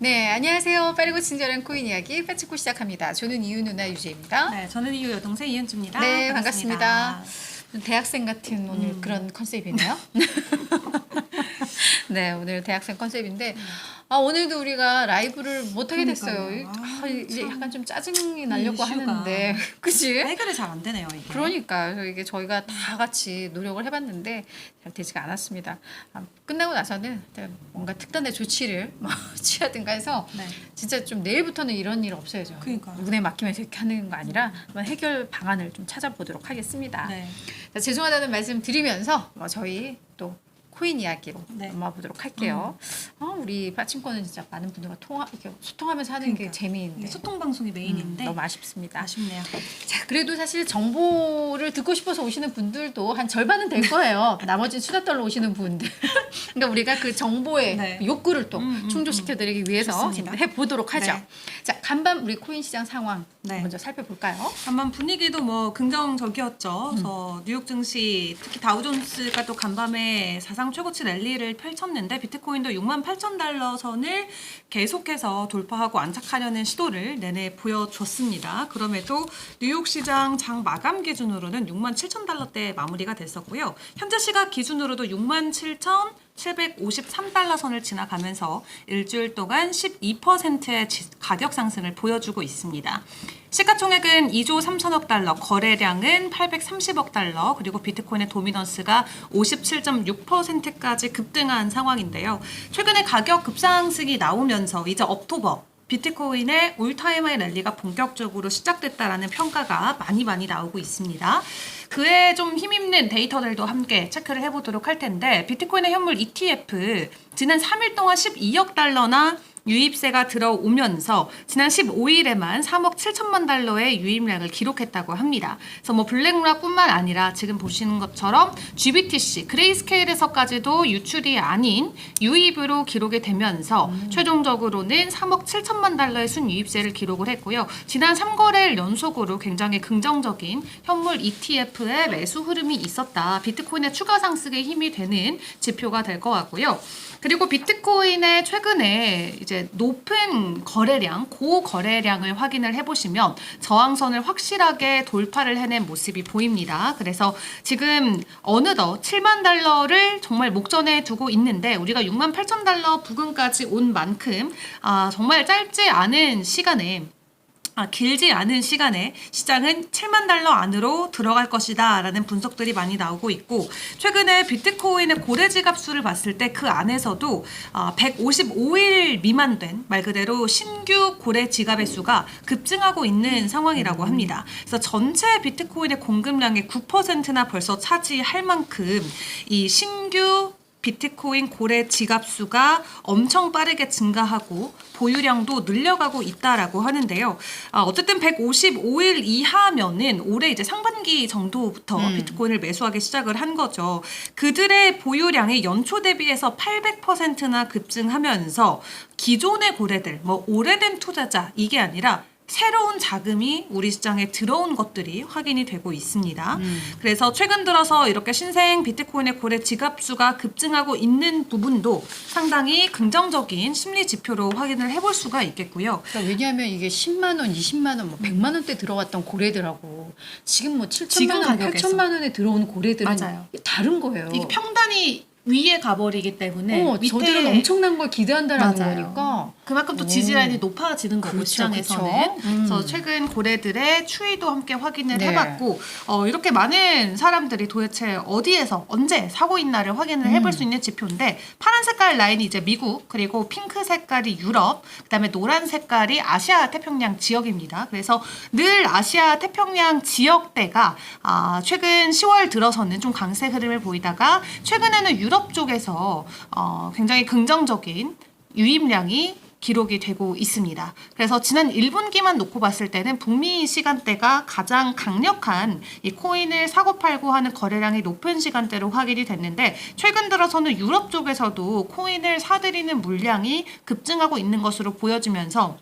네, 안녕하세요. 빠르고 친절한 코인 이야기 패치코 시작합니다. 저는 이유 누나 유재입니다. 네, 저는 이유 여동생 이은주입니다. 네, 반갑습니다. 대학생 같은 오늘 음. 그런 컨셉이네요. 네, 오늘 대학생 컨셉인데 아, 오늘도 우리가 라이브를 못 하게 됐어요. 그러니까요. 아, 아, 이제 참. 약간 좀 짜증이 나려고 이슈가. 하는데, 그치? 해결이 잘 안 되네요 이게. 그러니까 이게 저희가 다 같이 노력을 해봤는데 잘 되지가 않았습니다. 아, 끝나고 나서는 뭔가 특단의 조치를 뭐 취하든가 해서 네. 진짜 좀 내일부터는 이런 일 없어야죠. 그러니까요. 눈에 맡기면서 이렇게 하는 거 아니라 한번 해결 방안을 좀 찾아보도록 하겠습니다. 네. 자, 죄송하다는 말씀 드리면서 뭐 저희 또 코인 이야기로 네. 음. 넘어보도록 할게요. 아, 우리 빠친코는 진짜 많은 분들과 통화 이렇게 소통하면서 하는 게 그러니까. 재미인데 이게 소통 방송이 메인인데 음, 너무 아쉽습니다. 아쉽네요. 자, 그래도 사실 정보를 듣고 싶어서 오시는 분들도 한 절반은 될 거예요. 나머지는 수다 떨러 오시는 분들. 그러니까 우리가 그 정보의 네. 욕구를 또 음, 음, 충족시켜드리기 위해서 해보도록 하죠. 네. 자, 간밤 우리 코인 시장 상황 네. 먼저 살펴볼까요? 간밤 분위기도 뭐 긍정적이었죠. 음. 그래서 뉴욕 증시 특히 다우존스가 또 간밤에 사상 최고치 랠리를 펼쳤는데 비트코인도 6만 8천 달러 선을 계속해서 돌파하고 안착하려는 시도를 내내 보여줬습니다. 그럼에도 뉴욕 시장 장 마감 기준으로는 6만 7천 달러대 마무리가 됐었고요. 현재 시각 기준으로도 6만 7천 753달러 선을 지나가면서 일주일 동안 12%의 가격 상승을 보여주고 있습니다. 시가총액은 2조 3천억 달러, 거래량은 830억 달러, 그리고 비트코인의 도미넌스가 57.6%까지 급등한 상황인데요. 최근에 가격 급상승이 나오면서 이제 억토버 비트코인의 올타임하이 랠리가 본격적으로 시작됐다라는 평가가 많이 많이 나오고 있습니다. 그에 좀 힘있는 데이터들도 함께 체크를 해보도록 할 텐데 비트코인의 현물 ETF 지난 3일 동안 12억 달러나 유입세가 들어오면서 지난 15일에만 3억 7천만 달러의 유입량을 기록했다고 합니다. 그래서 뭐 블랙락뿐만 아니라 지금 보시는 것처럼 GBTC, 그레이스케일에서까지도 유출이 아닌 유입으로 기록이 되면서 최종적으로는 3억 7천만 달러의 순유입세를 기록을 했고요. 지난 3거래일 연속으로 굉장히 긍정적인 현물 ETF의 매수 흐름이 있었다. 비트코인의 추가 상승에 힘이 되는 지표가 될 것 같고요. 그리고 비트코인의 최근에 이제 높은 거래량, 고거래량을 확인을 해보시면 저항선을 확실하게 돌파를 해낸 모습이 보입니다. 그래서 지금 어느덧 7만 달러를 정말 목전에 두고 있는데 우리가 6만 8천 달러 부근까지 온 만큼 아, 정말 짧지 않은 시간에 아, 길지 않은 시간에 시장은 7만 달러 안으로 들어갈 것이다 라는 분석들이 많이 나오고 있고 최근에 비트코인의 고래 지갑수를 봤을 때 그 안에서도 아, 155일 미만 된 말 그대로 신규 고래 지갑의 수가 급증하고 있는 상황이라고 합니다. 그래서 전체 비트코인의 공급량의 9%나 벌써 차지할 만큼 이 신규 비트코인 고래 지갑 수가 엄청 빠르게 증가하고 보유량도 늘려가고 있다라고 하는데요. 아, 어쨌든 155일 이하면은 올해 이제 상반기 정도부터 음. 비트코인을 매수하기 시작을 한 거죠. 그들의 보유량이 연초 대비해서 800%나 급증하면서 기존의 고래들, 뭐 오래된 투자자 이게 아니라 새로운 자금이 우리 시장에 들어온 것들이 확인이 되고 있습니다. 음. 그래서 최근 들어서 이렇게 신생 비트코인의 고래 지갑수가 급증하고 있는 부분도 상당히 긍정적인 심리 지표로 확인을 해볼 수가 있겠고요. 그러니까 왜냐하면 이게 10만 원, 20만 원, 뭐 100만 원대 들어갔던 고래들하고 지금 뭐 7천만 지금 원, 가격에서. 8천만 원에 들어오는 고래들은 맞아요. 다른 거예요. 이게 평단이 위에 가버리기 때문에 어, 밑에 저들은 엄청난 걸 기대한다라는 맞아요. 거니까 그만큼 또 음. 지지 라인이 높아지는 거고 그렇죠, 시장에서는 그렇죠. 음. 그래서 최근 고래들의 추이도 함께 확인을 네. 해봤고 어, 이렇게 많은 사람들이 도대체 어디에서 언제 사고 있나를 확인을 해볼 음. 수 있는 지표인데 파란 색깔 라인이 이제 미국 그리고 핑크 색깔이 유럽 그다음에 노란 색깔이 아시아 태평양 지역입니다. 그래서 늘 아시아 태평양 지역대가 아, 최근 10월 들어서는 좀 강세 흐름을 보이다가 최근에는 유럽 쪽에서 어, 굉장히 긍정적인 유입량이 기록이 되고 있습니다. 그래서 지난 1분기만 놓고 봤을 때는 북미 시간대가 가장 강력한 이 코인을 사고 팔고 하는 거래량이 높은 시간대로 확인이 됐는데 최근 들어서는 유럽 쪽에서도 코인을 사들이는 물량이 급증하고 있는 것으로 보여지면서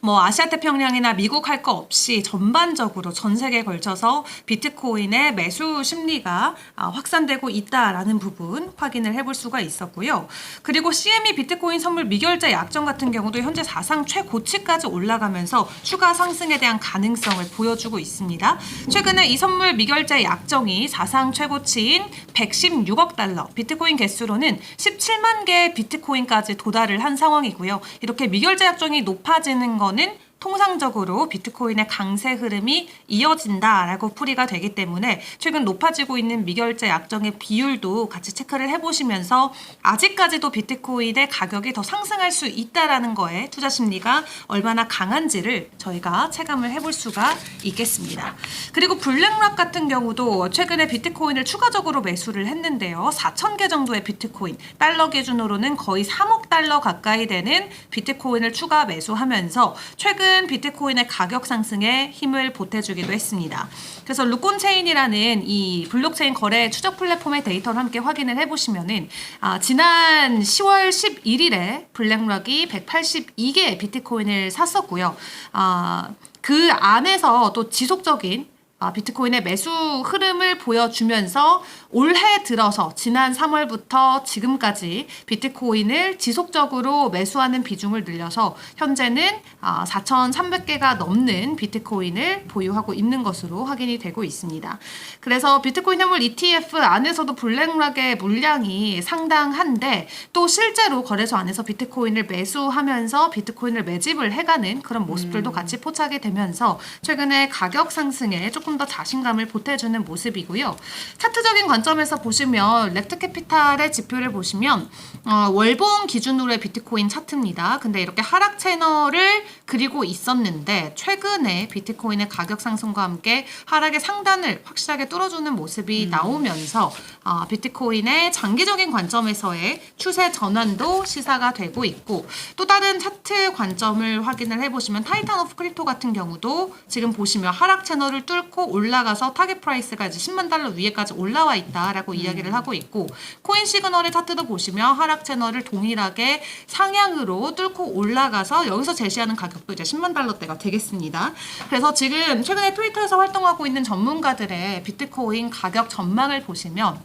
뭐 아시아 태평양이나 미국 할 거 없이 전반적으로 전 세계에 걸쳐서 비트코인의 매수 심리가 아, 확산되고 있다라는 부분 확인을 해볼 수가 있었고요. 그리고 CME 비트코인 선물 미결제 약정 같은 경우도 현재 사상 최고치까지 올라가면서 추가 상승에 대한 가능성을 보여주고 있습니다. 최근에 이 선물 미결제 약정이 사상 최고치인 116억 달러, 비트코인 개수로는 17만 개의 비트코인까지 도달을 한 상황이고요. 이렇게 미결제 약정이 높아 지는 거는 통상적으로 비트코인의 강세 흐름이 이어진다라고 풀이가 되기 때문에 최근 높아지고 있는 미결제 약정의 비율도 같이 체크를 해보시면서 아직까지도 비트코인의 가격이 더 상승할 수 있다라는 거에 투자 심리가 얼마나 강한지를 저희가 체감을 해볼 수가 있겠습니다. 그리고 블랙락 같은 경우도 최근에 비트코인을 추가적으로 매수를 했는데요. 4천 개 정도의 비트코인 달러 기준으로는 거의 3억 달러 가까이 되는 비트코인을 추가 매수하면서 최근 비트코인의 가격 상승에 힘을 보태주기도 했습니다. 그래서 루콘체인이라는 이 블록체인 거래 추적 플랫폼의 데이터를 함께 확인을 해보시면은 아, 지난 10월 11일에 블랙락이 182개의 비트코인을 샀었고요. 아, 그 안에서 또 지속적인 아, 비트코인의 매수 흐름을 보여주면서 올해 들어서 지난 3월부터 지금까지 비트코인을 지속적으로 매수하는 비중을 늘려서 현재는 아, 4,300개가 넘는 비트코인을 보유하고 있는 것으로 확인이 되고 있습니다. 그래서 비트코인 현물 ETF 안에서도 블랙락의 물량이 상당한데 또 실제로 거래소 안에서 비트코인을 매수하면서 비트코인을 매집을 해가는 그런 모습들도 같이 포착이 되면서 최근에 가격 상승에 조금 더 자신감을 보태주는 모습이고요. 차트적인 관점에서 보시면 렉트 캐피탈의 지표를 보시면 어, 월봉 기준으로의 비트코인 차트입니다. 근데 이렇게 하락 채널을 그리고 있었는데 최근에 비트코인의 가격 상승과 함께 하락의 상단을 확실하게 뚫어주는 모습이 나오면서 아, 비트코인의 장기적인 관점에서의 추세 전환도 시사가 되고 있고 또 다른 차트 관점을 확인을 해보시면 타이탄 오프 크립토 같은 경우도 지금 보시면 하락 채널을 뚫고 올라가서 타겟 프라이스가 이제 10만 달러 위에까지 올라와 있다라고 이야기를 하고 있고 코인 시그널의 차트도 보시면 하락 채널을 동일하게 상향으로 뚫고 올라가서 여기서 제시하는 가격도 이제 10만 달러대가 되겠습니다. 그래서 지금 최근에 트위터에서 활동하고 있는 전문가들의 비트코인 가격 전망을 보시면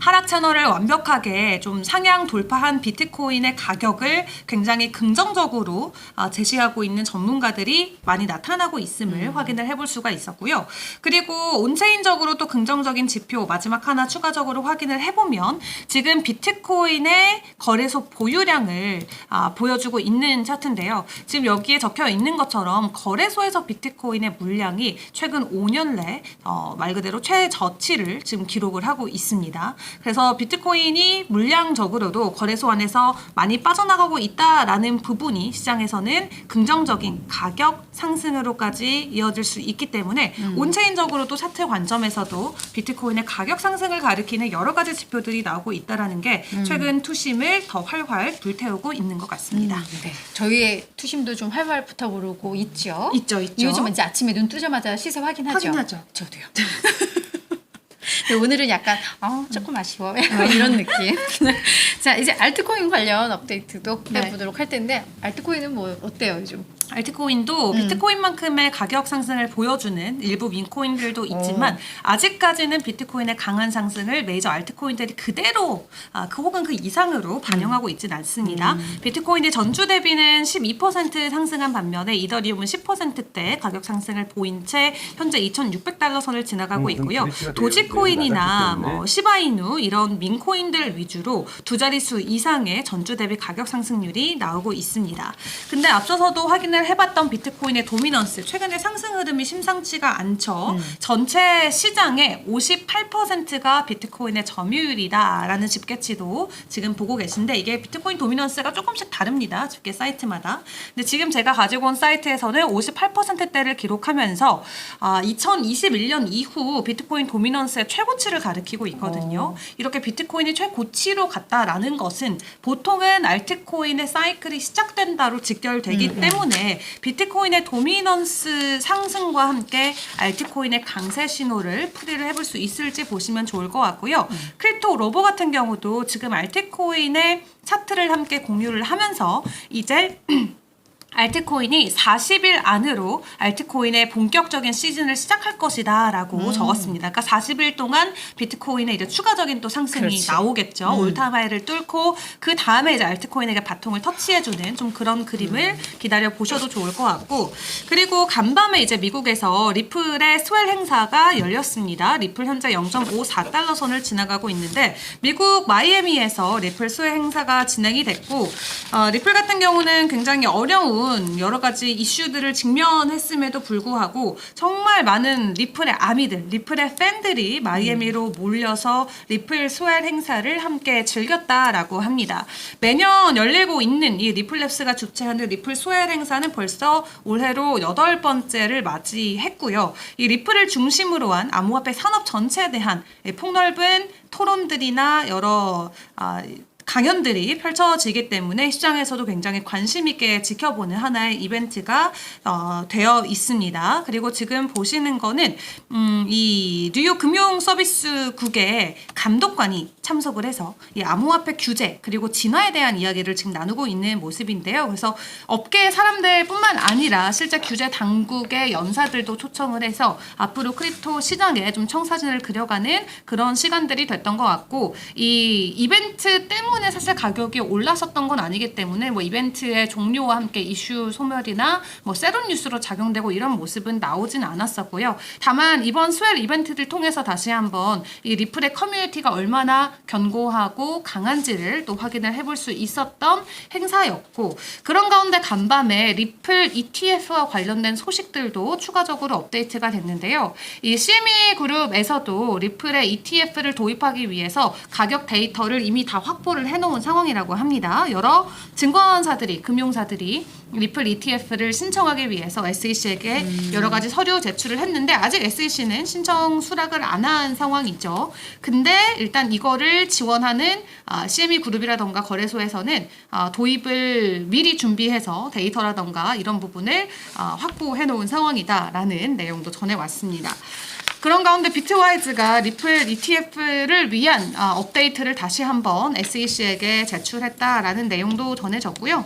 하락 채널을 완벽하게 좀 상향 돌파한 비트코인의 가격을 굉장히 긍정적으로 아, 제시하고 있는 전문가들이 많이 나타나고 있음을 확인을 해볼 수가 있었고요. 그리고 온체인적으로 또 긍정적인 지표 마지막 하나 추가적으로 확인을 해보면 지금 비트코인의 거래소 보유량을 아, 보여주고 있는 차트인데요. 지금 여기에 적혀 있는 것처럼 거래소에서 비트코인의 물량이 최근 5년 내 어, 말 그대로 최저치를 지금 기록을 하고 있습니다. 그래서 비트코인이 물량적으로도 거래소 안에서 많이 빠져나가고 있다라는 부분이 시장에서는 긍정적인 가격 상승으로까지 이어질 수 있기 때문에 온체인적으로도 차트 관점에서도 비트코인의 가격 상승을 가리키는 여러 가지 지표들이 나오고 있다라는 게 최근 투심을 더 활활 불태우고 있는 것 같습니다. 네. 저희의 투심도 좀 활활 붙어오르고 있죠. 있죠, 있죠. 요즘은 이제 아침에 눈 뜨자마자 시세 확인하죠. 확인하죠. 저도요. 오늘은 약간 어, 조금 아쉬워 이런 느낌. 자 이제 알트코인 관련 업데이트도 네. 해보도록 할 텐데 알트코인은 뭐 어때요 요즘? 알트코인도 음. 비트코인만큼의 가격 상승을 보여주는 일부 민코인들도 있지만 어. 아직까지는 비트코인의 강한 상승을 메이저 알트코인들이 그대로 아, 그 혹은 그 이상으로 반영하고 있진 않습니다. 음. 비트코인의 전주 대비는 12% 상승한 반면에 이더리움은 10%대 가격 상승을 보인 채 현재 2,600달러 선을 지나가고 음, 있고요. 브릿지가 낮았기 때문에. 뭐 시바이누 이런 민코인들 위주로 두 자릿수 이상의 전주 대비 가격 상승률이 나오고 있습니다. 근데 앞서서도 확인을 해봤던 비트코인의 도미넌스 최근에 상승 흐름이 심상치가 않죠. 전체 시장의 58%가 비트코인의 점유율이다라는 집계치도 지금 보고 계신데 이게 비트코인 도미넌스가 조금씩 다릅니다. 집계 사이트마다. 근데 지금 제가 가지고 온 사이트에서는 58%대를 기록하면서 아, 2021년 이후 비트코인 도미넌스의 최고치를 가리키고 있거든요. 이렇게 비트코인이 최고치로 갔다라는 것은 보통은 알트코인의 사이클이 시작된다로 직결되기 때문에 비트코인의 도미넌스 상승과 함께 알트코인의 강세 신호를 풀이를 해볼 수 있을지 보시면 좋을 것 같고요. 크립토 로보 같은 경우도 지금 알트코인의 차트를 함께 공유를 하면서 이제 알트코인이 40일 안으로 알트코인의 본격적인 시즌을 시작할 것이다 라고 음. 적었습니다. 그러니까 40일 동안 비트코인에 이제 추가적인 또 상승이 그렇지. 나오겠죠. 음. 올타마이를 뚫고 그 다음에 이제 알트코인에게 바통을 터치해주는 좀 그런 그림을 음. 기다려 보셔도 좋을 것 같고 그리고 간밤에 이제 미국에서 리플의 스웰 행사가 열렸습니다. 리플 현재 0.54달러 선을 지나가고 있는데 미국 마이애미에서 리플 스웰 행사가 진행이 됐고 어, 리플 같은 경우는 굉장히 어려운 여러 가지 이슈들을 직면했음에도 불구하고 정말 많은 리플의 아미들, 리플의 팬들이 마이애미로 몰려서 리플 스웰 행사를 함께 즐겼다라고 합니다. 매년 열리고 있는 이 리플랩스가 주최하는 리플 스웰 행사는 벌써 올해로 여덟 번째를 맞이했고요. 이 리플을 중심으로 한 암호화폐 산업 전체에 대한 폭넓은 토론들이나 여러 아, 강연들이 펼쳐지기 때문에 시장에서도 굉장히 관심 있게 지켜보는 하나의 이벤트가 어, 되어 있습니다. 그리고 지금 보시는 거는 음, 이 뉴욕 금융 서비스국의 감독관이 참석을 해서 이 암호화폐 규제 그리고 진화에 대한 이야기를 지금 나누고 있는 모습인데요. 그래서 업계 사람들뿐만 아니라 실제 규제 당국의 연사들도 초청을 해서 앞으로 크립토 시장에 좀 청사진을 그려가는 그런 시간들이 됐던 것 같고 이 이벤트 때문에 사실 가격이 올랐었던 건 아니기 때문에 뭐 이벤트의 종료와 함께 이슈 소멸이나 뭐 세론 뉴스로 작용되고 이런 모습은 나오진 않았었고요. 다만 이번 스웰 이벤트를 통해서 다시 한번 이 리플의 커뮤니티가 얼마나 견고하고 강한지를 또 확인을 해볼 수 있었던 행사였고 그런 가운데 간밤에 리플 ETF와 관련된 소식들도 추가적으로 업데이트가 됐는데요. 이 CME 그룹에서도 리플의 ETF를 도입하기 위해서 가격 데이터를 이미 다 확보를 해놓은 상황이라고 합니다. 여러 증권사들이 금융사들이 리플 ETF를 신청하기 위해서 SEC에게 여러 가지 서류 제출을 했는데 아직 SEC는 신청 수락을 안 한 상황이죠. 근데 일단 이거를 지원하는 아, CME 그룹이라던가 거래소에서는 아, 도입을 미리 준비해서 데이터라던가 이런 부분을 아, 확보해 놓은 상황이다라는 내용도 전해 왔습니다. 그런 가운데 비트와이즈가 리플 ETF를 위한 아, 업데이트를 다시 한번 SEC에게 제출했다라는 내용도 전해졌고요.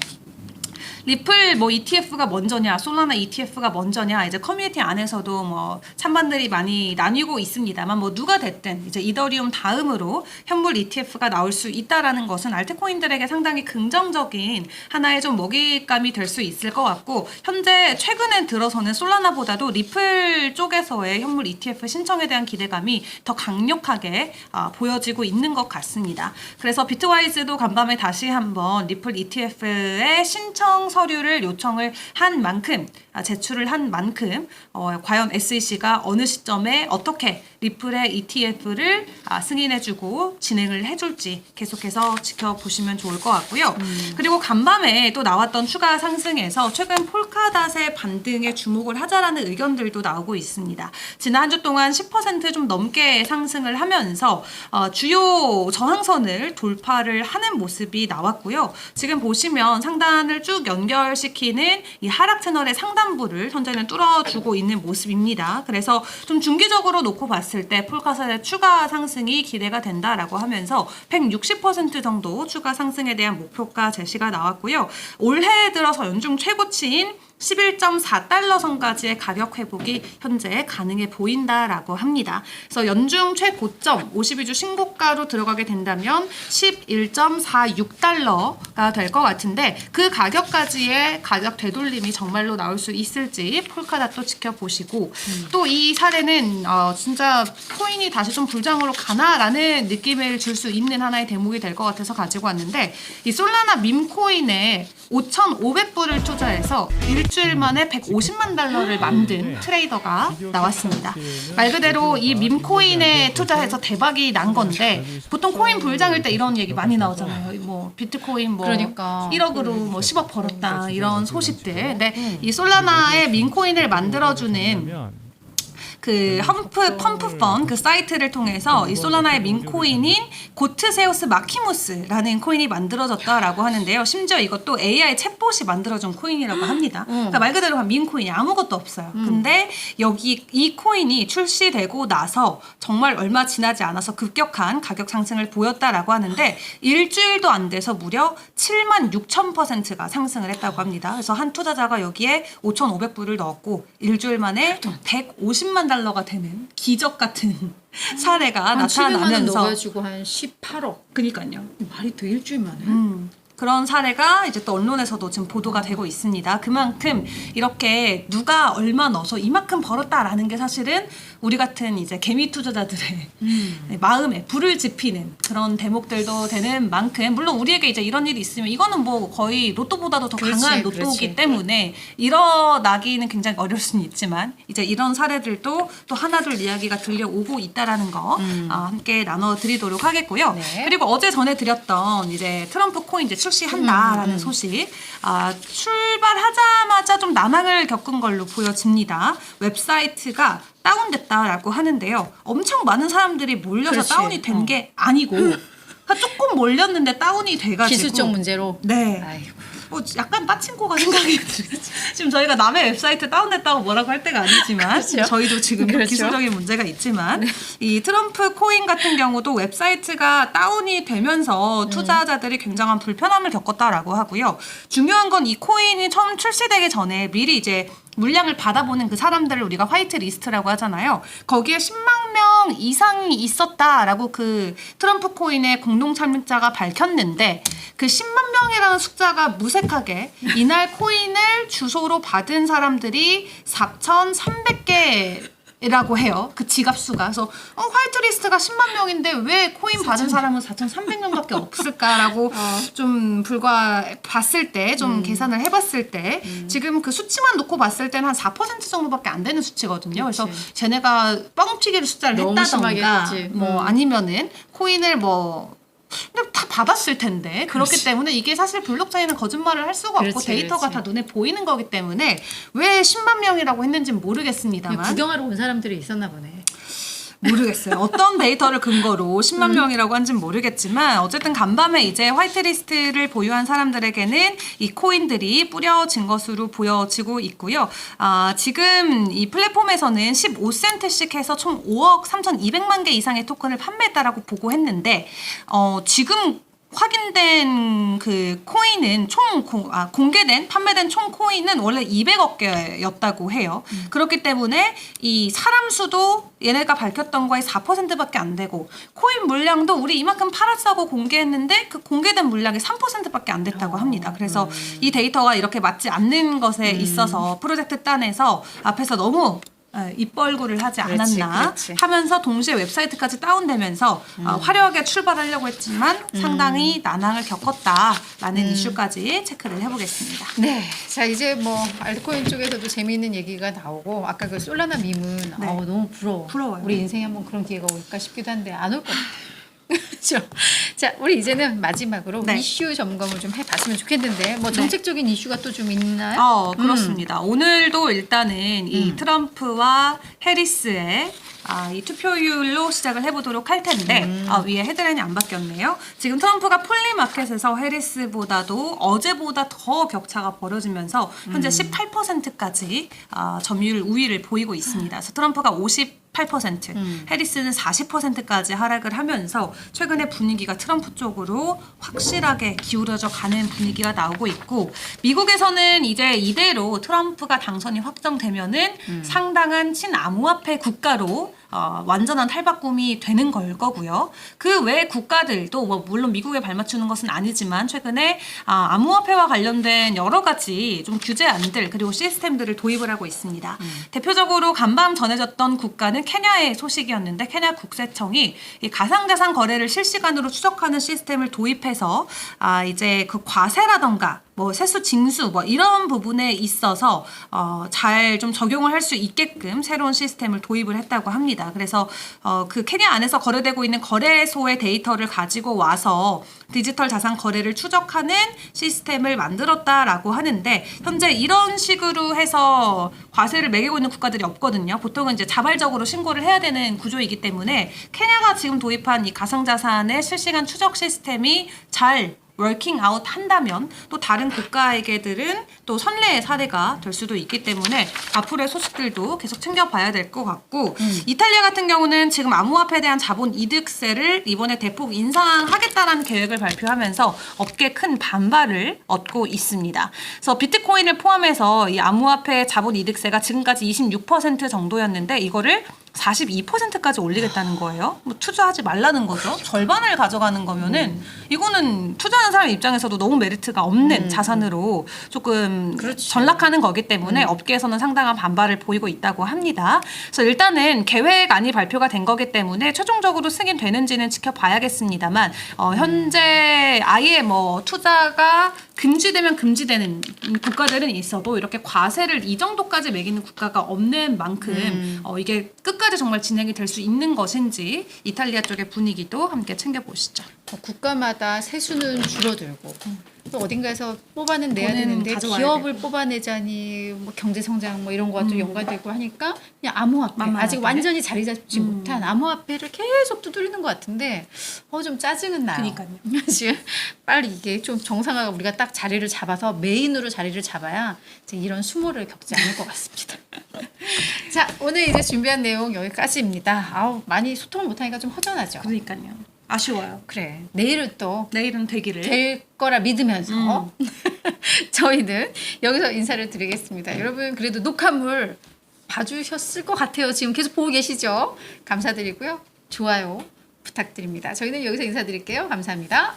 리플 뭐 ETF가 먼저냐, 솔라나 ETF가 먼저냐, 이제 커뮤니티 안에서도 뭐 찬반들이 많이 나뉘고 있습니다만 뭐 누가 됐든 이제 이더리움 다음으로 현물 ETF가 나올 수 있다라는 것은 알트코인들에게 상당히 긍정적인 하나의 좀 먹잇감이 될 수 있을 것 같고 현재 최근에 들어서는 솔라나보다도 리플 쪽에서의 현물 ETF 신청에 대한 기대감이 더 강력하게 아, 보여지고 있는 것 같습니다. 그래서 비트와이즈도 간밤에 다시 한번 리플 ETF의 신청 서류를 요청을 한 만큼 아, 제출을 한 만큼 어, 과연 SEC가 어느 시점에 어떻게 리플의 ETF를 아, 승인해주고 진행을 해줄지 계속해서 지켜보시면 좋을 것 같고요. 그리고 간밤에 또 나왔던 추가 상승에서 최근 폴카닷의 반등에 주목을 하자라는 의견들도 나오고 있습니다. 지난 한 주 동안 10%좀 넘게 상승을 하면서 어, 주요 저항선을 돌파를 하는 모습이 나왔고요. 지금 보시면 상단을 쭉 연결시키는 이 하락 채널의 상단 부를 현재는 뚫어주고 있는 모습입니다. 그래서 좀 중기적으로 놓고 봤을 때 폴카sad의 추가 상승이 기대가 된다라고 하면서 160% 정도 추가 상승에 대한 목표가 제시가 나왔고요. 올해 들어서 연중 최고치인 11.4달러 선까지의 가격 회복이 현재 가능해 보인다라고 합니다. 그래서 연중 최고점 52주 신고가로 들어가게 된다면 11.46달러가 될 것 같은데 그 가격까지의 가격 되돌림이 정말로 나올 수 있을지 폴카닷도 지켜보시고 또이 사례는 어, 진짜 코인이 다시 좀 불장으로 가나라는 느낌을 줄 수 있는 하나의 대목이 될 것 같아서 가지고 왔는데 이 솔라나 밈코인에 5,500불을 투자해서 일주일 만에 150만 달러를 만든 트레이더가 나왔습니다. 말 그대로 이 밈코인에 투자해서 대박이 난 건데 보통 코인 불장일 때 이런 얘기 많이 나오잖아요. 뭐 비트코인 뭐 그러니까. 1억으로 뭐 10억 벌었다 이런 소식들. 근데 이 솔라나의 민코인을 만들어주는 그 험프 펌프펀 그 사이트를 통해서 이 솔라나의 민코인인 고트세우스 마키무스라는 코인이 만들어졌다라고 하는데요. 심지어 이것도 AI 챗봇이 만들어준 코인이라고 합니다. 그러니까 말 그대로 한 민코인이 아무것도 없어요. 근데 여기 이 코인이 출시되고 나서 정말 얼마 지나지 않아서 급격한 가격 상승을 보였다라고 하는데 일주일도 안 돼서 무려 7만 6천 퍼센트가 상승을 했다고 합니다. 그래서 한 투자자가 여기에 5,500불을 넣었고 일주일 만에 150만 달러가 되는 기적 같은 사례가 한 700만 원 나타나면서 넣어가지고 한 18억. 그니까요. 말이 돼 일주일 만에. 음, 그런 사례가 이제 또 언론에서도 지금 보도가 되고 있습니다. 그만큼 이렇게 누가 얼마 넣어서 이만큼 벌었다라는 게 사실은 우리 같은 이제 개미 투자자들의 음. 마음에 불을 지피는 그런 대목들도 되는 만큼 물론 우리에게 이제 이런 일이 있으면 이거는 뭐 거의 로또보다도 더 그렇지, 강한 로또이기 그렇지. 때문에 일어나기는 굉장히 어려울 수는 있지만 이제 이런 사례들도 또 하나둘 이야기가 들려오고 있다라는 거 아, 함께 나눠드리도록 하겠고요. 음. 네. 그리고 어제 전해드렸던 이제 트럼프 코인 이제 출시한다라는 음, 소식 아, 출발하자마자 좀 난항을 겪은 걸로 보여집니다. 웹사이트가 다운됐다라고 하는데요. 엄청 많은 사람들이 몰려서 그렇지. 다운이 된 어. 게 아니고 그러니까 조금 몰렸는데 다운이 돼가지고 기술적 문제로. 네. 아이고. 뭐 약간 빠친코가 생각이 들어요. 지금 저희가 남의 웹사이트 다운됐다고 뭐라고 할 때가 아니지만 그렇죠. 저희도 지금 그렇죠. 기술적인 문제가 있지만 이 트럼프 코인 같은 경우도 웹사이트가 다운이 되면서 투자자들이 굉장한 불편함을 겪었다라고 하고요. 중요한 건 이 코인이 처음 출시되기 전에 미리 이제 물량을 받아보는 그 사람들을 우리가 화이트 리스트라고 하잖아요. 거기에 10만 명 이상이 있었다라고 그 트럼프 코인의 공동 참여자가 밝혔는데 그 10만 명이라는 숫자가 무색하게 이날 코인을 주소로 받은 사람들이 4,300개 이라고 해요. 그 지갑 수가. 그래서 어, 화이트리스트가 10만 명인데 왜 코인 받은 사람은 4,300명밖에 없을까라고 좀 불과 봤을 때 좀 계산을 해봤을 때 지금 그 수치만 놓고 봤을 때는 한 4% 정도밖에 안 되는 수치거든요. 그래서. 쟤네가 뻥튀기를 숫자를 너무 심하게 했다던가 했지. 뭐 음. 아니면은 코인을 뭐 근데 다 받았을 텐데 그렇기 그렇지. 때문에 이게 사실 블록체인은 거짓말을 할 수가 없고 그렇지, 데이터가 그렇지. 다 눈에 보이는 거기 때문에 왜 10만 명이라고 했는지는 모르겠습니다만 구경하러 온 사람들이 있었나 보네. 모르겠어요. 어떤 데이터를 근거로 10만 명이라고 한지는 모르겠지만 어쨌든 간밤에 이제 화이트리스트를 보유한 사람들에게는 이 코인들이 뿌려진 것으로 보여지고 있고요. 아, 지금 이 플랫폼에서는 15센트씩 해서 총 5억 3,200만 개 이상의 토큰을 판매했다라고 보고했는데 어, 지금 확인된 그 코인은 총 공, 아, 공개된 판매된 총 코인은 원래 200억 개였다고 해요. 그렇기 때문에 이 사람 수도 얘네가 밝혔던 거의 4%밖에 안 되고 코인 물량도 우리 이만큼 팔았다고 공개했는데 그 공개된 물량이 3%밖에 안 됐다고 합니다. 그래서 이 데이터가 이렇게 맞지 않는 것에 있어서 프로젝트 단에서 앞에서 너무 에, 입벌구를 하지 그렇지, 않았나 그렇지. 하면서 동시에 웹사이트까지 다운되면서 어, 화려하게 출발하려고 했지만 상당히 난항을 겪었다라는 이슈까지 체크를 해보겠습니다. 네. 자, 이제 뭐 알트코인 쪽에서도 재미있는 얘기가 나오고 아까 그 솔라나 밈은 네. 아우 너무 부러워. 부러워요. 우리 인생에 한번 그런 기회가 올까 싶기도 한데 안 올 것 같아. 그렇죠. 자, 우리 이제는 마지막으로 네. 이슈 점검을 좀 해봤으면 좋겠는데 뭐 정책적인 이슈가 또 좀 있나요? 어, 그렇습니다. 오늘도 일단은 이 음. 트럼프와 해리스의 아, 이 투표율로 시작을 해보도록 할 텐데 음. 아, 위에 헤드라인이 안 바뀌었네요. 지금 트럼프가 폴리마켓에서 해리스보다도 어제보다 더 격차가 벌어지면서 현재 음. 18%까지 아, 점유율 우위를 보이고 있습니다. 그래서 트럼프가 50 8%, 음. 해리스는 40%까지 하락을 하면서 최근에 분위기가 트럼프 쪽으로 확실하게 기울어져 가는 분위기가 나오고 있고 미국에서는 이제 이대로 트럼프가 당선이 확정되면은 음. 상당한 친암호화폐 국가로 어, 완전한 탈바꿈이 되는 걸 거고요. 그 외 국가들도 뭐 물론 미국에 발맞추는 것은 아니지만 최근에 아, 암호화폐와 관련된 여러 가지 좀 규제안들 그리고 시스템들을 도입을 하고 있습니다. 대표적으로 간밤 전해졌던 국가는 케냐의 소식이었는데 케냐 국세청이 이 가상자산 거래를 실시간으로 추적하는 시스템을 도입해서 아, 이제 그 과세라던가 뭐 세수 징수 뭐 이런 부분에 있어서 어, 잘 좀 적용을 할 수 있게끔 새로운 시스템을 도입을 했다고 합니다. 그래서 어, 그 케냐 안에서 거래되고 있는 거래소의 데이터를 가지고 와서 디지털 자산 거래를 추적하는 시스템을 만들었다라고 하는데 현재 이런 식으로 해서 과세를 매기고 있는 국가들이 없거든요. 보통은 이제 자발적으로 신고를 해야 되는 구조이기 때문에 케냐가 지금 도입한 이 가상자산의 실시간 추적 시스템이 잘 워킹 아웃 한다면 또 다른 국가에게들은 또 선례의 사례가 될 수도 있기 때문에 앞으로의 소식들도 계속 챙겨봐야 될 것 같고 이탈리아 같은 경우는 지금 암호화폐에 대한 자본 이득세를 이번에 대폭 인상하겠다라는 계획을 발표하면서 업계 큰 반발을 얻고 있습니다. 그래서 비트코인을 포함해서 이 암호화폐 자본 이득세가 지금까지 26% 정도였는데 이거를 42%까지 올리겠다는 거예요. 뭐 투자하지 말라는 거죠. 절반을 가져가는 거면은 이거는 투자하는 사람 입장에서도 너무 메리트가 없는 자산으로 조금 그렇죠. 전락하는 거기 때문에 업계에서는 상당한 반발을 보이고 있다고 합니다. 그래서 일단은 계획안이 발표가 된 거기 때문에 최종적으로 승인되는지는 지켜봐야겠습니다만 어, 현재 아예 뭐 투자가 금지되면 금지되는 국가들은 있어도 이렇게 과세를 이 정도까지 매기는 국가가 없는 만큼 어, 이게 끝까지 정말 진행이 될 수 있는 것인지 이탈리아 쪽의 분위기도 함께 챙겨보시죠. 뭐 국가마다 세수는 줄어들고 또 어딘가에서 뽑아는 내야 되는데 기업을 뽑아내자니 뭐 경제 성장 뭐 이런 거와 또 연관되고 하니까 그냥 암호화폐. 아직 완전히 자리 잡지 음. 못한 암호화폐를 계속 두드리는 것 같은데 어 좀 짜증은 나요. 그니까요. 지금 빨리 이게 좀 정상화가 우리가 딱 자리를 잡아서 메인으로 자리를 잡아야 이제 이런 수모를 겪지 않을 것 같습니다. 자 오늘 이제 준비한 내용 여기까지입니다. 아우 많이 소통을 못하니까 좀 허전하죠. 그러니까요. 아쉬워요. 그래 내일은 또 내일은 되기를. 될 거라 믿으면서 음. 저희는 여기서 인사를 드리겠습니다. 여러분 그래도 녹화물 봐주셨을 것 같아요. 지금 계속 보고 계시죠? 감사드리고요. 좋아요 부탁드립니다. 저희는 여기서 인사드릴게요. 감사합니다.